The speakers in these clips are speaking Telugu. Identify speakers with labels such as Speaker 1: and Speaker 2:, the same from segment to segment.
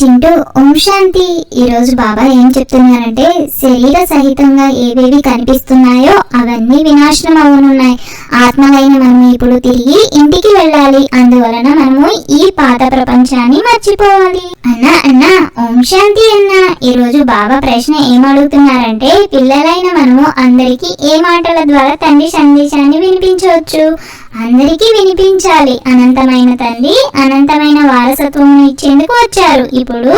Speaker 1: చింటూ ఓం శాంతి. ఈ రోజు బాబా ఏం చెప్తున్నారంటే శరీర సహితంగా ఏవేవి కనిపిస్తున్నాయో అవన్నీ వినాశనం అవనున్నాయి ఆత్మలైన మనం ఇప్పుడు తిరిగి ఇంటికి వెళ్ళాలి. అందువలన మనము ఈ పాత ప్రపంచాన్ని మర్చిపోవాలి. అన్నా అన్నా ఓం శాంతి అన్నా. ఈరోజు బాబా ప్రశ్న ఏం అడుగుతున్నారంటే పిల్లలైన మనము అందరికీ ఏ మాటల ద్వారా తండ్రి సందేశాన్ని వినిపించవచ్చు? అందరికీ వినిపించాలి. అనంతమైన తల్లి అనంతమైన వారసత్వం ఇచ్చేందుకు వచ్చారు. ఇప్పుడు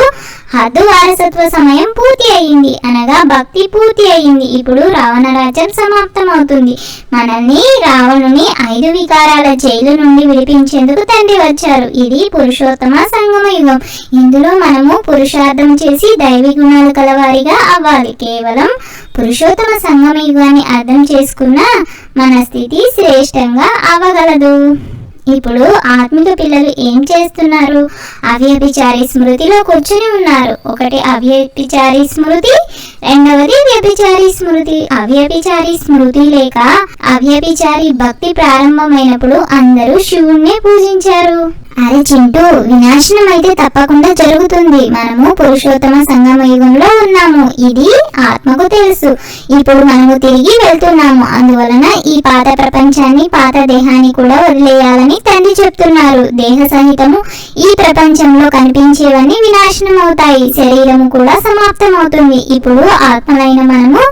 Speaker 1: హద్దు వారసత్వ సమయం పూర్తి అయింది అనగా భక్తి పూర్తి అయింది ఇప్పుడు రావణ రాజ్యం సమాప్తం అవుతుంది మనల్ని రావణుని ఐదు వికారాల జైలు నుండి విడిపించేందుకు తండ్రి వచ్చారు. ఇది పురుషోత్తమ సంగమ యుగం. ఇందులో మనము పురుషార్థం చేసి దైవి గుణాలు కలవారిగా అవ్వాలి. కేవలం పురుషోత్తమ సంగమ యుగాన్ని అర్థం చేసుకున్న మన స్థితి శ్రేష్టంగా అవ్వగలదు ఇప్పుడు ఆత్మిక పిల్లలు ఏం చేస్తున్నారు? అవ్యభిచారి స్మృతిలో కూర్చుని ఉన్నారు. ఒకటి అవ్యభిచారి స్మృతి రెండవది వ్యభిచారి స్మృతి. అవ్యభిచారి స్మృతి లేక అవ్యభిచారి భక్తి ప్రారంభమైనప్పుడు అందరూ శివుణ్ణి పూజించారు. అరే చింటూ. వినాశనం అయితే తప్పకుండా జరుగుతుంది. మనము పురుషోత్తమ సంగమ యుగంలో ఉన్నాము. ఇది ఆత్మకు తెలుసు. ఇప్పుడు మనము తిరిగి వెళ్తున్నాము. అందువలన ఈ పాత ప్రపంచాన్ని పాత దేహాన్ని కూడా వదిలేయాలని తండ్రి చెప్తున్నారు. దేహ సహితము ఈ ప్రపంచంలో కనిపించేవన్నీ వినాశనం అవుతాయి. శరీరము కూడా సమాప్తం అవుతుంది ఇప్పుడు ఆత్మలైన మనము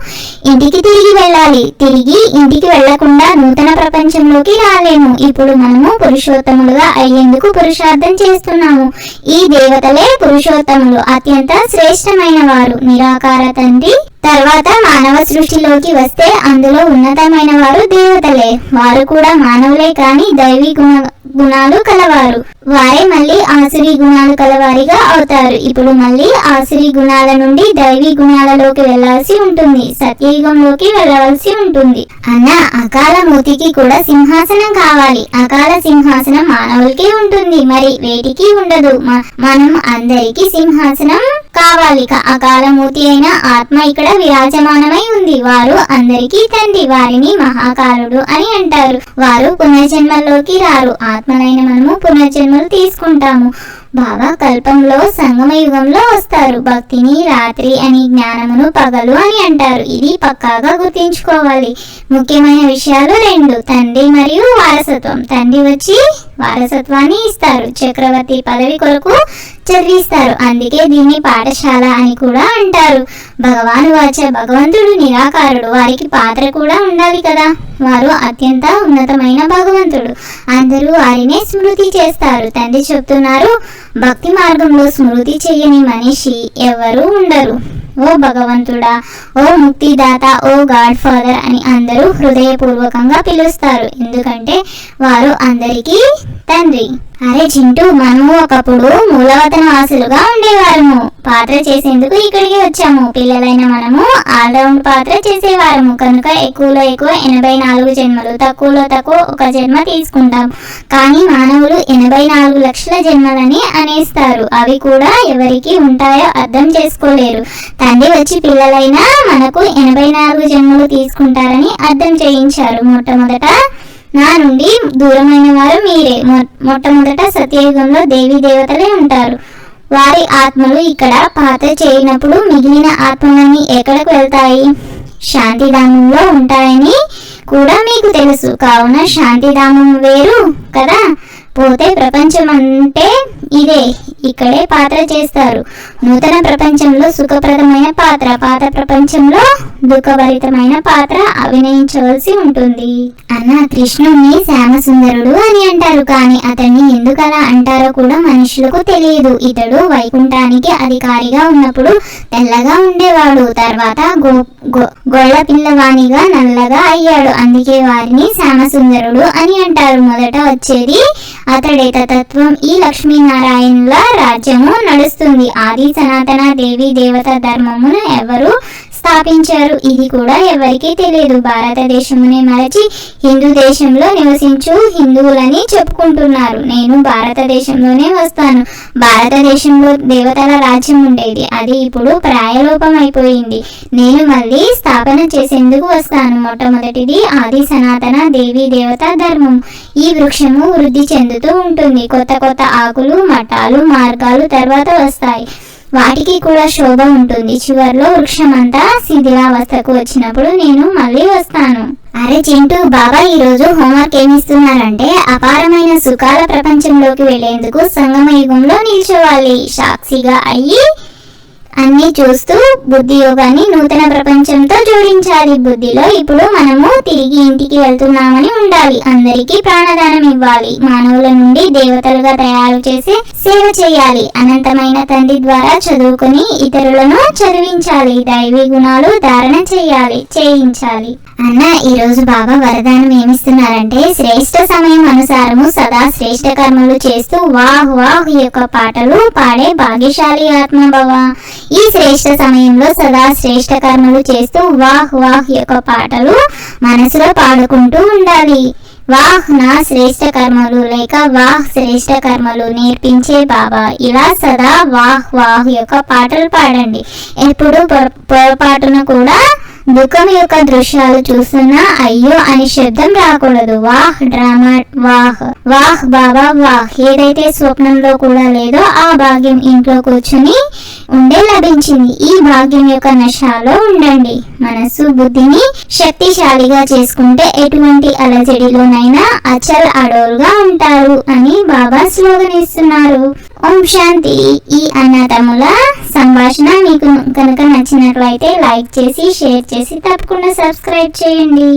Speaker 1: ఇంటికి తిరిగి వెళ్ళాలి. తిరిగి ఇంటికి వెళ్ళకుండా నూతన ప్రపంచంలోకి రాలేము. ఇప్పుడు మనము పురుషోత్తములుగా అయ్యేందుకు పురుషార్థం చేస్తున్నాము. ఈ దేవతలే పురుషోత్తములు. అత్యంత శ్రేష్టమైన వారు. నిరాకార తండ్రి తర్వాత మానవ సృష్టిలోకి వస్తే అందులో ఉన్నతమైన వారు దేవతలే. వారు కూడా మానవులే కాని దైవీ గుణ గుణాలు కలవారు. వారే మళ్ళీ ఆసురి గుణాలు కలవారిగా అవుతారు. ఇప్పుడు మళ్ళీ ఆసురి గుణాల నుండి దైవీ గుణాలలోకి వెళ్ళాల్సి ఉంటుంది. సత్యయుగంలోకి వెళ్ళవలసి ఉంటుంది. అన్న అకాల మూతికి కూడా సింహాసనం కావాలి. అకాల సింహాసనం మానవులకి ఉంటుంది. మరి వేటికి ఉండదు? మనం అందరికీ సింహాసనం కావాలి అకాల అయిన ఆత్మ ఇక్కడ విరాజమానమై ఉంది. వారు అందరికీ తండ్రి వారిని మహాకాలుడు అని అంటారు. వారు పునర్జన్మల్లోకి రారు. ఆత్మలైన మనము పునర్జన్మలు తీసుకుంటాము. బాబా కల్పంలో సంగమ యుగంలో వస్తారు. భక్తిని రాత్రి అని జ్ఞానమును పగలు అని అంటారు. ఇది పక్కాగా గుర్తించుకోవాలి. ముఖ్యమైన విషయాలు రెండు. తండ్రి మరియు వారసత్వం. తండ్రి వచ్చి వారసత్వాన్ని ఇస్తారు. చక్రవర్తి పదవి కొరకు చదివిస్తారు అందుకే దీన్ని పాఠశాల అని కూడా అంటారు. భగవాను వాచ భగవంతుడు నిరాకారుడు. వారికి పాత్ర కూడా ఉండాలి కదా. వారు అత్యంత ఉన్నతమైన భగవంతుడు. అందరూ వారినే స్మృతి చేస్తారు. తండ్రి చెప్తున్నారు భక్తి మార్గంలో స్మృతి చేయని మనిషి ఎవరూ ఉండరు. ఓ భగవంతుడా ఓ ముక్తిదాత ఓ గాడ్ ఫాదర్ అని అందరూ హృదయపూర్వకంగా పిలుస్తారు. ఎందుకంటే వారు అందరికీ తండ్రి. అరే చింటూ మనము ఒకప్పుడు మూలవతన వాసులుగా ఉండేవారము. పాత్ర చేసేందుకు ఇక్కడికి వచ్చాము. పిల్లలైన మనము ఆల్రౌండ్ పాత్ర చేసేవారము. కనుక ఎక్కువలో ఎక్కువ ఎనభై నాలుగు జన్మలు తక్కువలో తక్కువ ఒక జన్మ తీసుకుంటాం. కానీ మానవులు ఎనభై నాలుగు లక్షల జన్మలని అనేస్తారు. అవి కూడా ఎవరికి ఉంటాయో అర్థం చేసుకోలేరు. తండ్రి వచ్చి పిల్లలైనా మనకు ఎనభై నాలుగు జన్మలు తీసుకుంటారని అర్థం చేయించారు. మొట్టమొదట నా నుండి దూరమైన వారు మీరే. మొ- మొట్టమొదట సత్యయుగంలో దేవీ దేవతలే ఉంటారు. వారి ఆత్మలు ఇక్కడ పాత్ర చేయనప్పుడు మిగిలిన ఆత్మలన్నీ ఎక్కడికి వెళ్తాయి? శాంతిధామంలో ఉంటాయని కూడా మీకు తెలుసు. కావున శాంతిధామం వేరు కదా? పోతే ప్రపంచం అంటే ఇదే. ఇక్కడే పాత్ర చేస్తారు. నూతన ప్రపంచంలో సుఖప్రదమైన పాత్ర పాత ప్రపంచంలో దుఃఖభరితమైన పాత్ర అభినయించవలసి ఉంటుంది. అన్న కృష్ణుణ్ణి శ్యామసుందరుడు అని అంటారు కానీ అతన్ని ఎందుకు అలా అంటారో కూడా మనుషులకు తెలియదు. ఇతడు వైకుంఠానికి అధికారిగా ఉన్నప్పుడు తెల్లగా ఉండేవాడు. తర్వాత గో గో- గొల్ల పిల్లవాణిగా నల్లగా అయ్యాడు. అందుకే వారిని శ్యామసుందరుడు అని అంటారు. మొదట వచ్చేది అతడే తత్వం ఈ లక్ష్మీనారాయణుల రాజ్యము నడుస్తుంది. ఆది సనాతన దేవి దేవత ధర్మమును ఎవరు స్థాపించారు? ఇది కూడా ఎవరికీ తెలియదు. భారతదేశమునే మరచి హిందూ దేశంలో నివసించు హిందువులని చెప్పుకుంటున్నారు. నేను భారతదేశంలోనే వస్తాను. భారతదేశంలో దేవతల రాజ్యం ఉండేది. అది ఇప్పుడు ప్రాయలోపం అయిపోయింది నేను మళ్ళీ స్థాపన చేసేందుకు వస్తాను. మొట్టమొదటిది ఆది సనాతన దేవీ దేవత ధర్మం. ఈ వృక్షము వృద్ధి చెందుతూ ఉంటుంది. కొత్త కొత్త ఆకులు మఠాలు మార్గాలు తర్వాత వస్తాయి. వాటికి కూడా శోభ ఉంటుంది. చివర్లో వృక్షమంతా శిథిలావస్థకు వచ్చినప్పుడు నేను మళ్ళీ వస్తాను. అరే చింటూ బాబా ఈ రోజు హోంవర్క్ ఏమిస్తున్నారంటే అపారమైన సుఖాల ప్రపంచంలోకి వెళ్ళేందుకు సంగమయుగంలో నిల్చోవాలి. సాక్షిగా అయ్యి అన్ని చూస్తూ బుద్ధి యోగాన్ని నూతన ప్రపంచంతో జోడించాలి. బుద్ధిలో ఇప్పుడు మనము తిరిగి ఇంటికి వెళ్తున్నామని ఉండాలి. అందరికీ ప్రాణదానం ఇవ్వాలి. మానవుల నుండి దేవతలుగా తయారు చేసి సేవ చేయాలి? అనంతమైన తండ్రి ద్వారా చదువుకొని ఇతరులను చదివించాలి. దైవీ గుణాలు ధారణ చేయాలి చేయించాలి. అన్న ఈ రోజు బాబా వరదానం ఏమిస్తున్నారంటే శ్రేష్ట సమయం అనుసారము సదా శ్రేష్ట కర్మలు చేస్తూ వాహ్ వాహ్ యొక్క పాటలు పాడే భాగ్యశాలి ఆత్మభవ ఈ శ్రేష్ట సమయంలో సదా శ్రేష్ట కర్మలు చేస్తూ వాహ్ వాహ్ యొక్క పాటలు మనసులో పాడుకుంటూ ఉండాలి. వాహ్ నా శ్రేష్ట కర్మలు లేక వాహ్ శ్రేష్ట కర్మలు నేర్పించే బాబా. ఇలా సదా వాహ్ వాహ్ యొక్క పాటలు పాడండి. ఎప్పుడు పొర- పొరపాటున కూడా ముఖం యొక్క దృశ్యాలు చూస్తున్నా అయ్యో అని శబ్దం రాకూడదు. వాహ్ డ్రామా వాహ్. వాహ్ బాబా వాహ్. ఏదైతే స్వప్నంలో కూడా లేదో ఆ భాగ్యం ఇంట్లో కూర్చుని ఉండే లభించింది. ఈ భాగ్యం యొక్క నశాలో ఉండండి. మనసు బుద్ధిని శక్తిశాలిగా చేసుకుంటే ఎటువంటి అలజడిలోనైనా అచల్ అడోల్గా ఉంటారు అని బాబా స్లోగనిస్తున్నారు. ఓం శాంతి. ఈ అన్నదమ్ముల సంభాషణ మీకు కనుక నచ్చినట్లయితే లైక్ చేసి షేర్ చేసి తప్పకుండా సబ్స్క్రైబ్ చేయండి.